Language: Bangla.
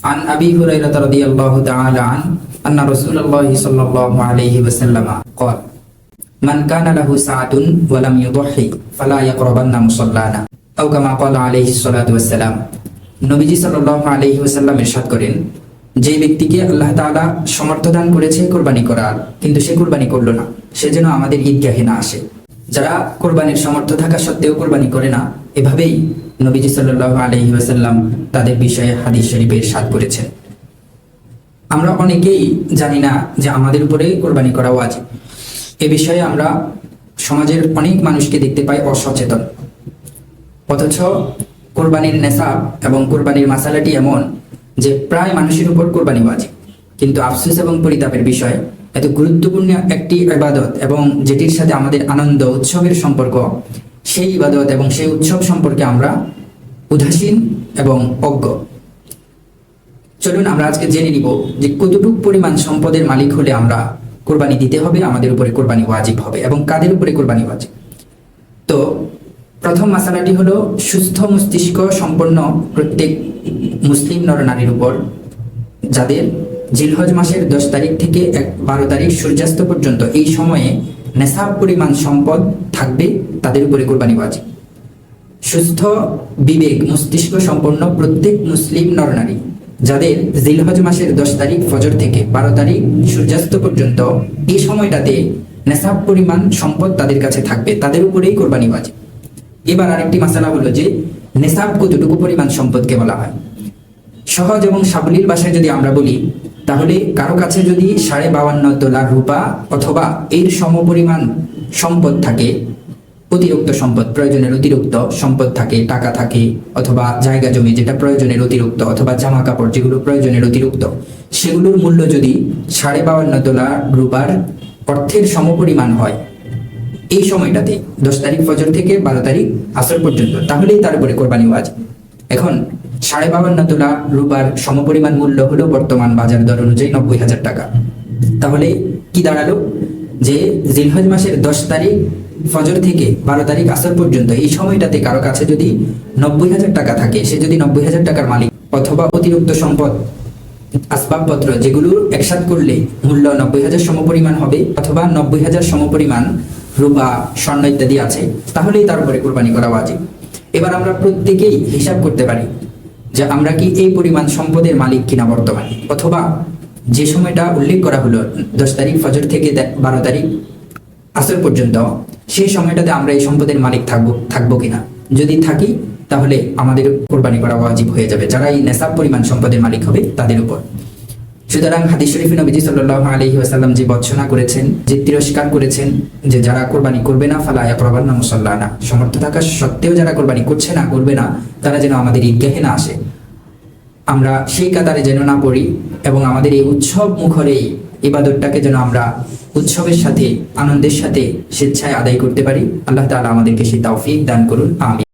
عن أبي هريرة رضي الله تعالى عنه أن رسول الله صلى الله عليه وسلم قال من كان له ساعة ولم يضحي فلا يقربن مصلانا أو كما قال عليه الصلاة والسلام নবীজি সাল্লাল্লাহু আলাইহি ওয়াসাল্লাম ইরশাদ করেন যে ব্যক্তিকে আল্লাহ তাআলা সমর্থ দান করেছে কোরবানি করার কিন্তু সে কোরবানি করলো না সে যেন আমাদের ঈদগাহে না আসে যারা কোরবানির সমর্থ থাকা সত্ত্বেও কোরবানি করে না এভাবেই নবীজি সাল্লাল্লাহু আলাইহি ওয়াসাল্লাম তাদের বিষয়ে হাদিস শরীফে ইরশাদ করেছেন আমরা অনেকেই জানি না যে আমাদের উপরে কোরবানি করা ওয়াজিব। এ বিষয়ে আমরা সমাজের অনেক মানুষকে দেখতে পাই অসচেতন। অথচ কোরবানির নেশাব এবং কোরবানির মাসালাটি এমন যে প্রায় মানুষের উপর কোরবানি ওয়াজিব। কিন্তু আফসোস এবং পরিতাপের বিষয়, এত গুরুত্বপূর্ণ একটি ইবাদত এবং যেটির সাথে আমাদের আনন্দ, উৎসবের সম্পর্ক সেই ইবাদত এবং সেই উৎসব সম্পর্কে আমরা উদাসীন এবং অজ্ঞ। চলুন আমরা আজকে জেনে নিব যে কতটুকু পরিমাণ সম্পদের মালিক হলে আমরা কোরবানি দিতে হবে, আমাদের উপরে কোরবানি ওয়াজিব হবে এবং কাদের উপরে কোরবানি ওয়াজিব। তো প্রথম মাসালাটি হলো, সুস্থ মস্তিষ্ক সম্পন্ন প্রত্যেক মুসলিম নরনারীর উপর যাদের জিলহজ মাসের দশ তারিখ থেকে এক বারো তারিখ সূর্যাস্ত পর্যন্ত এই সময়ে নেশাব পরিমাণ সম্পদ থাকবে, তাদের উপরে কোরবানি ওয়াজিব সুস্থ, বিবেক, মস্তিষ্ক সম্পন্ন প্রত্যেক মুসলিম নরনারী, যাদের জিলহজ মাসের দশ তারিখ ফজর থেকে বারো তারিখ সূর্যাস্ত পর্যন্ত এই সময়টাতে নেশাব পরিমাণ সম্পদ তাদের কাছে থাকবে, তাদের উপরেই কোরবানি বাজে এবার আরেকটি মাসালা হলো যে নেশাব কতটুকু পরিমাণ সম্পদকে বলা হয়? সহজ এবং সাবলীল ভাষায় যদি আমরা বলি তাহলে কারও কাছে যদি সাড়ে বাউান্ন তোলা রূপা অথবা এর সমপরিমাণ সম্পদ থাকে, অতিরিক্ত সম্পদ, প্রয়োজনের অতিরিক্ত সম্পদ থাকে, টাকা থাকে, অথবা জায়গা জমি যেটা প্রয়োজনের অতিরিক্ত, অথবা জামা কাপড় যেগুলো প্রয়োজনের অতিরিক্ত, সেগুলোর মূল্য যদি সাড়ে বাউান্ন তোলা রূপার অর্থের সমপরিমাণ হয় এই সময়টাতে, দশ তারিখ ফজর থেকে বারো তারিখ আসর পর্যন্ত, তাহলেই তার উপরে কোরবানি ওয়াজ। এখন সাড়ে বাউান্ন তোলা রূপার সমপরিমাণ মূল্য হলো বর্তমান বাজার দর অনুযায়ী নব্বই হাজার টাকা। তাহলে কি দাঁড়াল? যে জিলহজ মাসের দশ তারিখ, ফজর থেকে বারো তারিখ আসর পর্যন্ত এই সময়টাতে কারও কাছে যদি নব্বই হাজার টাকা থাকে, সে যদি নব্বই হাজার টাকার মালিক অথবা অতিরিক্ত সম্পদ, আসবাবপত্র যেগুলো একসাথ করলে মূল্য নব্বই হাজার সমপরিমাণ হবে অথবা নব্বই হাজার সমপরিমাণ রূপা, স্বর্ণ ইত্যাদি আছে, তাহলেই তার উপরে কোরবানি করা উচিত এবার আমরা প্রত্যেকেই হিসাব করতে পারি যে আমরা কি এই পরিমাণ সম্পদের মালিক কিনা বর্তমানে? অথবা যে সময়টা উল্লেখ করা হলো, দশ তারিখ, ফজর থেকে বারো তারিখ, আসর পর্যন্ত, সেই সময়টাতে আমরা এই সম্পদের মালিক থাকব থাকব কিনা? যদি থাকি, তাহলে আমাদের কোরবানি করা ওয়াজিব হয়ে যাবে। যারা এই নেশাব পরিমাণ সম্পদের মালিক হবে, তাদের উপর। সুতরাং হাদিস শরীফে নবীজি সাল্লাল্লাহু আলাইহি ওয়াসাল্লাম যে বর্ষনা করেছেন, যে তিরস্কার করেছেন, যে যারা কোরবানি করবে না, ফালা ইয়াকরাবান না মুসাল্লানা। সমর্থ থাকা সত্ত্বেও যারা কোরবানি করছে না, করবে না, তারা যেন আমাদের ঈদগাহে না আসে। আমরা সেই কাতারে যেন না পড়ি এবং আমাদের এই উৎসব মুখর এই ইবাদতটাকে যেন আমরা উৎসবের সাথে, আনন্দের সাথে স্বেচ্ছায় আদায় করতে পারি। আল্লাহ তাআলা আমাদেরকে সেই তৌফিক দান করুন। আমিন।